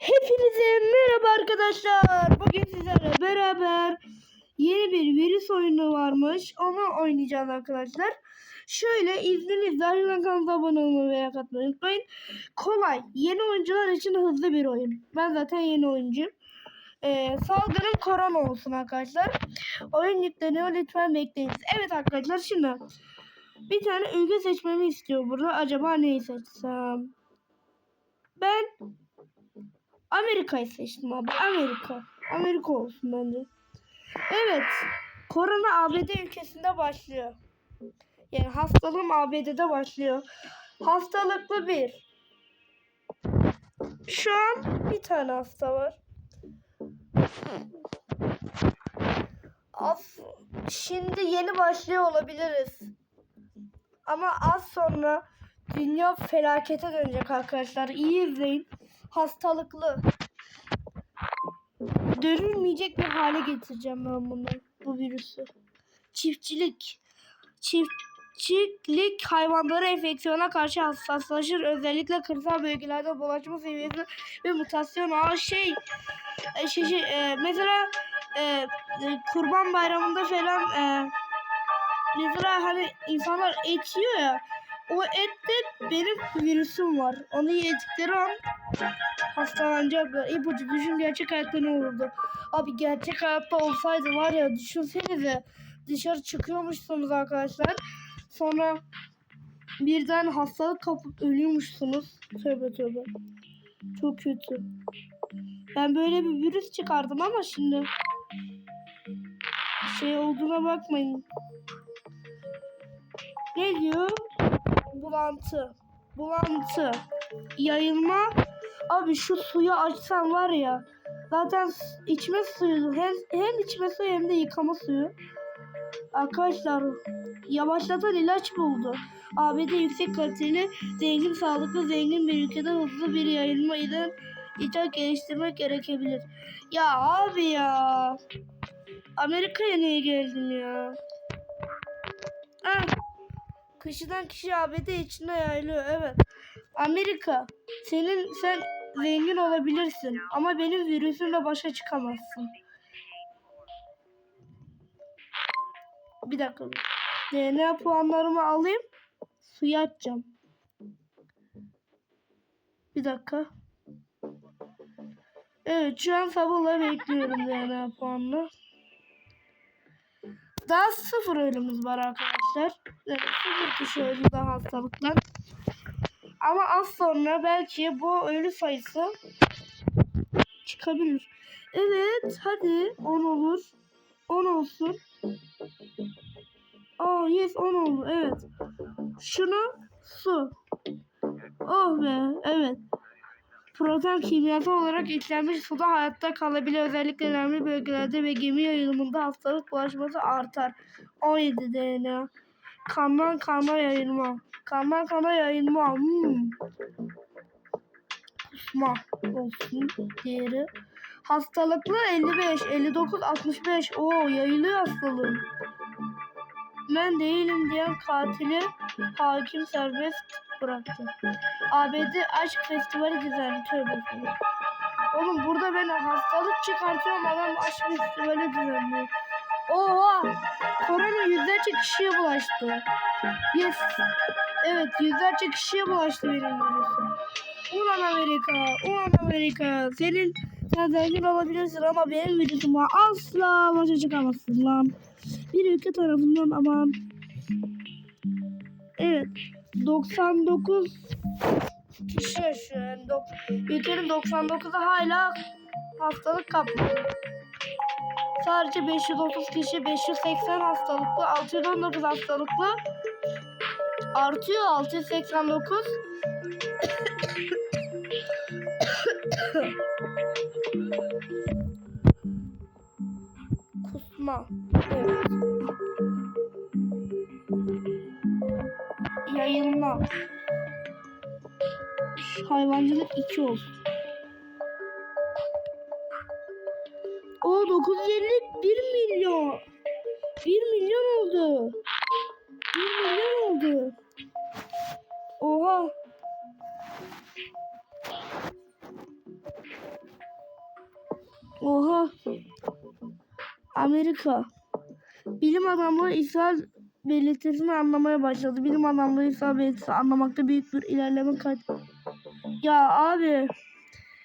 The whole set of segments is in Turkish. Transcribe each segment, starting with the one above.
Hepinize merhaba arkadaşlar. Bugün sizlerle beraber yeni bir virüs oyunu varmış. Onu oynayacağız arkadaşlar. Şöyle izninizle aşağıdan kanalımıza abone olmayı ve like unutmayın. Kolay. Yeni oyuncular için hızlı bir oyun. Ben zaten yeni oyuncuyum. Ee, salgının korona olsun arkadaşlar. Oyun yükleniyor lütfen bekleyiniz. Evet arkadaşlar şimdi bir tane ülke seçmemi istiyor burada. Acaba neyi seçsem? Ben Amerika'yı seçtim abi. Amerika. Amerika olsun bence. Evet. Korona ABD ülkesinde başlıyor. Yani hastalığım ABD'de başlıyor. Hastalıklı bir. Şu an bir tane hasta var. Az, şimdi yeni başlıyor olabiliriz. Ama az sonra dünya felakete dönecek arkadaşlar. İyi izleyin. Hastalıklı. Dönülmeyecek bir hale getireceğim ben bunu. Bu virüsü. Çiftçilik. Çiftçilik hayvanları enfeksiyona karşı hassaslaşır. Özellikle kırsal bölgelerde bulaşma seviyesi ve mutasyon. Aa şey, e, şey, şey e, mesela e, e, kurban bayramında falan e, mesela hani insanlar et yiyor ya o ette benim virüsüm var. Onu yedikleri an hastalanacaklar. İpucu düşün gerçek hayatta ne olurdu? Abi gerçek hayatta olsaydı var ya düşünsenize dışarı çıkıyormuşsunuz arkadaşlar. Sonra birden hastalık kapıp ölüyormuşsunuz. Tövbe tövbe. Çok kötü. Ben böyle bir virüs çıkardım ama şimdi şey olduğuna bakmayın. Ne diyor? Bulantı. Bulantı. Yayılma. Abi şu suyu açsam var ya. Zaten içme suyu hem, hem içme suyu hem de yıkama suyu. Arkadaşlar yavaşlatan ilaç buldu. ABD yüksek kaliteli, zengin, sağlıklı, zengin bir ülkede hızlı bir yayılma ile icat geliştirmek gerekebilir. Ya abi ya. Amerika'ya niye geldim ya? Ah. Kışıdan kişi ABD içinde yayılıyor. Evet. Amerika. Senin sen zengin olabilirsin ama benim virüsümle başa çıkamazsın. Bir dakika. DNA puanlarımı alayım. Suya atacağım. Bir dakika. Evet şu an sabırla bekliyorum DNA puanını. Daha sıfır ölümümüz var arkadaşlar. Evet, sıfır kişi öldü daha hastalıktan. Ama az sonra belki bu ölü sayısı çıkabilir. Evet hadi 10 olur. 10 olsun. Aa yes 10 oldu evet. Şunu su. Oh be evet. Protein kimyasal olarak eklenmiş suda hayatta kalabilir. Özellikle önemli bölgelerde ve gemi yayılımında hastalık bulaşması artar. 17 DNA. Kandan kana yayılma. Kandan kana yayılma. Hmm. Kusma olsun diğeri. Hastalıklı 55, 59, 65. Oo yayılıyor hastalığın. Ben değilim diyen katili hakim serbest bıraktı. ABD Aşk Festivali düzenli tövbe. Oğlum burada ben hastalık çıkartıyorum adam aşk festivali düzenliyor. Oha! Korona yüzlerce kişiye bulaştı. Yes. Evet yüzlerce kişiye bulaştı benim virüsüm. Ulan Amerika, ulan Amerika. Senin sen zengin olabilirsin ama benim virüsüme asla başa çıkamazsın lan. Bir ülke tarafından aman. Evet. 99 kişi yaşıyor. Yani ülkenin 99'u hala hastalık kapmadı. Sadece 530 kişi 580 hastalıklı, 619 hastalıklı artıyor 689. Kusma. Evet. Yayılma. Hayvancılık 2 olsun. O 951 milyon. 1 milyon oldu. 1 milyon oldu. Oha. Oha. Amerika. Bilim adamları İsrail belirtisini anlamaya başladı. Bilim adamları İsrail belirtisi anlamakta büyük bir ilerleme kat. Ya abi.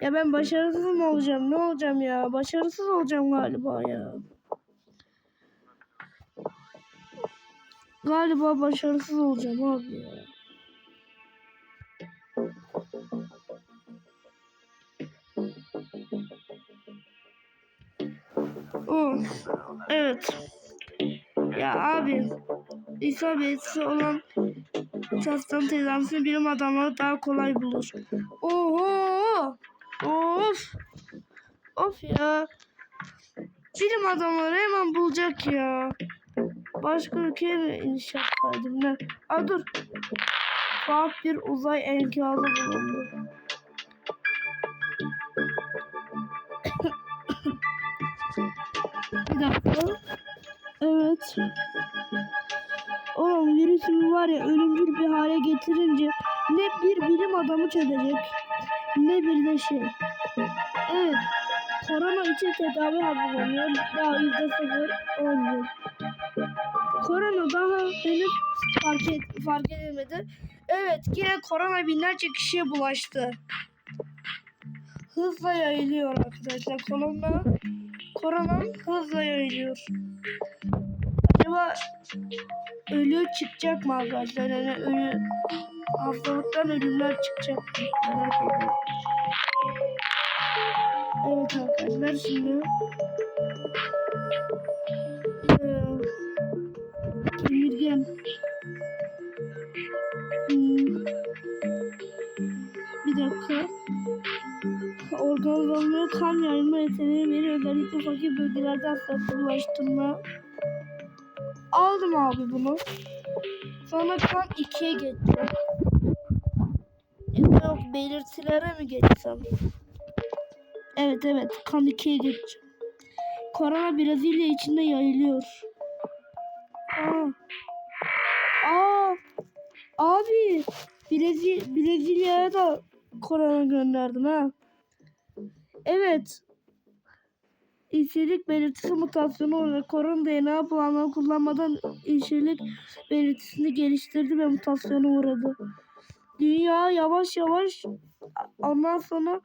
Ya ben başarısız mı olacağım? Ne olacağım ya? Başarısız olacağım galiba ya. Galiba başarısız olacağım abi ya. Of. Evet. Ya abi. İsabetsi olan hastanın tedavisi bilim adamları daha kolay bulur. Oho. Of. Of ya. Bilim adamları hemen bulacak ya. Başka ülkeye mi iniş yapsaydım ne? Aa dur. Tuhaf bir uzay enkazı bulundu. bir dakika. Evet. Oğlum virüsü var ya ölümcül bir hale getirince ne bir bilim adamı çözecek ne bir de şey. Evet. Korona için tedavi hazırlanıyor. Daha yüzde sıfır yıl. Korona daha henüz fark, et, fark edilmedi. Evet yine korona binlerce kişiye bulaştı. Hızla yayılıyor arkadaşlar. Korona, korona hızla yayılıyor. Acaba ölü çıkacak mı arkadaşlar? Yani ölü hastalıktan ölümler çıkacak? Merak ediyorum. Evet arkadaşlar şimdi kemirgen Hmm. bir dakika organlarına kan yayma yeteneği veriyor özellikle fakir bölgelerde hastalıkla bulaştırma aldım abi bunu sonra kan 2'ye geçeceğim yok belirtilere mi geçsem Evet evet kan 2'ye geçeceğim. Korona Brezilya içinde yayılıyor. Aa. Aa. Abi Brezilya Brezilya'ya da korona gönderdim ha. Evet. İnşirlik belirtisi mutasyonu olarak korona DNA puanları kullanmadan inşirlik belirtisini geliştirdi ve mutasyona uğradı. Dünya yavaş yavaş ondan sonra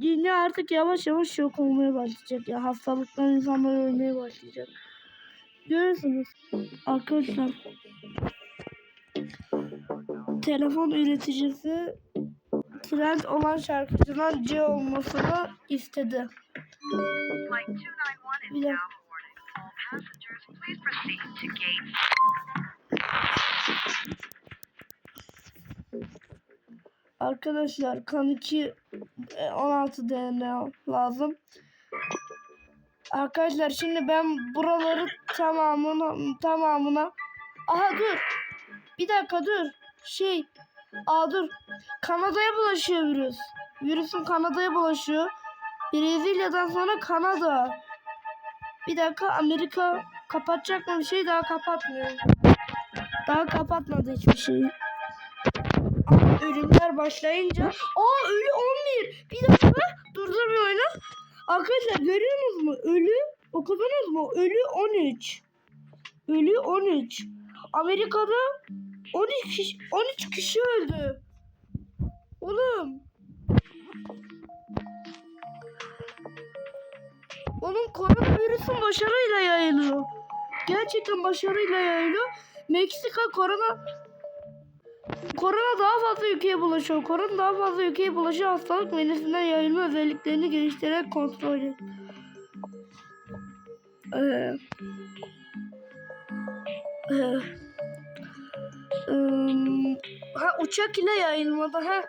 Dünya artık yavaş yavaş yok olmaya başlayacak ya. Hastalıklar insanlar ölmeye başlayacak. Görüyorsunuz arkadaşlar. Telefon üreticisi trend olan şarkıcıdan C olmasını istedi. Flight 291 is Bir dakika. Arkadaşlar kan 2 e, 16 DNA lazım. Arkadaşlar şimdi ben buraları tamamına tamamına Aha dur. Bir dakika dur. Şey. Aa dur. Kanada'ya bulaşıyor virüs. Virüsün Kanada'ya bulaşıyor. Brezilya'dan sonra Kanada. Bir dakika Amerika kapatacak mı bir şey daha kapatmıyor. Daha kapatmadı hiçbir şeyi. Ölümler başlayınca Aa ölü 11. Bir dakika durdur bir oyunu. Arkadaşlar görüyorsunuz mu? Ölü okudunuz mu? Ölü 13. Ölü 13. Amerika'da 13 kişi, 13 kişi öldü. Oğlum. Oğlum koronavirüsün başarıyla yayılıyor. Gerçekten başarıyla yayılıyor. Meksika korona Korona daha fazla ülkeye bulaşıyor. Korona daha fazla ülkeye bulaşıyor. Hastalık menisinden yayılma özelliklerini geliştirerek kontrol ediyor. Ee, ee, ım, ha uçak ile yayılmada ha.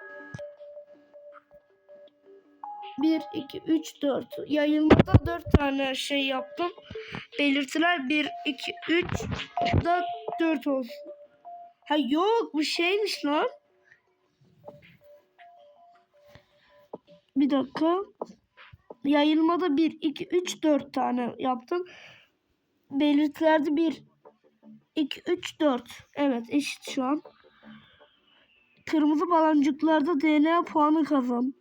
1, 2, 3, 4. Yayılmada 4 tane şey yaptım. Belirtiler 1, 2, 3 da 4 olsun. Ha yok bu şeymiş lan. Bir dakika. Yayılmada 1, 2, 3, 4 tane yaptım. Belirtilerde 1, 2, 3, 4. Evet eşit şu an. Kırmızı baloncuklarda DNA puanı kazan.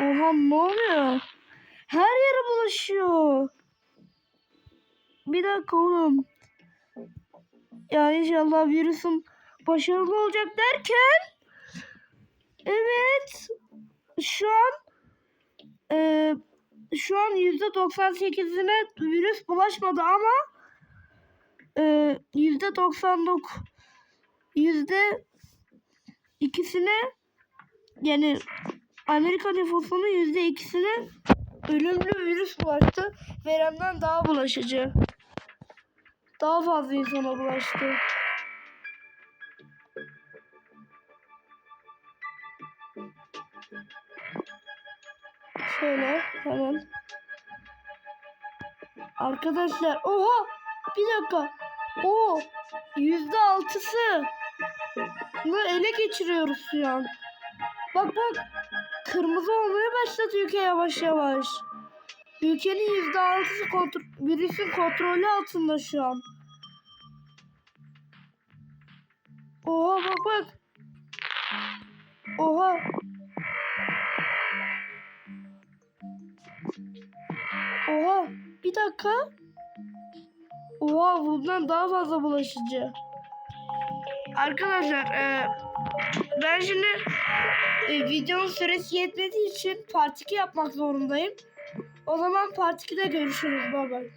Oha ne oluyor? Her yere bulaşıyor. Bir dakika oğlum. Ya inşallah virüsün başarılı olacak derken evet şu an e, şu an yüzde 98'ine virüs bulaşmadı ama e, yüzde 99 yüzde ikisine yani Amerika nüfusunun yüzde ikisine ölümlü virüs bulaştı. Veremden daha bulaşıcı. Daha fazla insana bulaştı. Şöyle hemen. Arkadaşlar oha bir dakika. O yüzde altısı. Bunu ele geçiriyoruz şu an. Bak bak. Kırmızı olmaya başladı ülke yavaş yavaş. Ülkenin yüzde altısı kontrol, virüsün kontrolü altında şu an. Oha bak bak. Oha. Oha. Bir dakika. Oha bundan daha fazla bulaşıcı. Arkadaşlar e, ben şimdi e, videonun süresi yetmediği için part 2 yapmak zorundayım. O zaman part 2'de görüşürüz. Bay bay.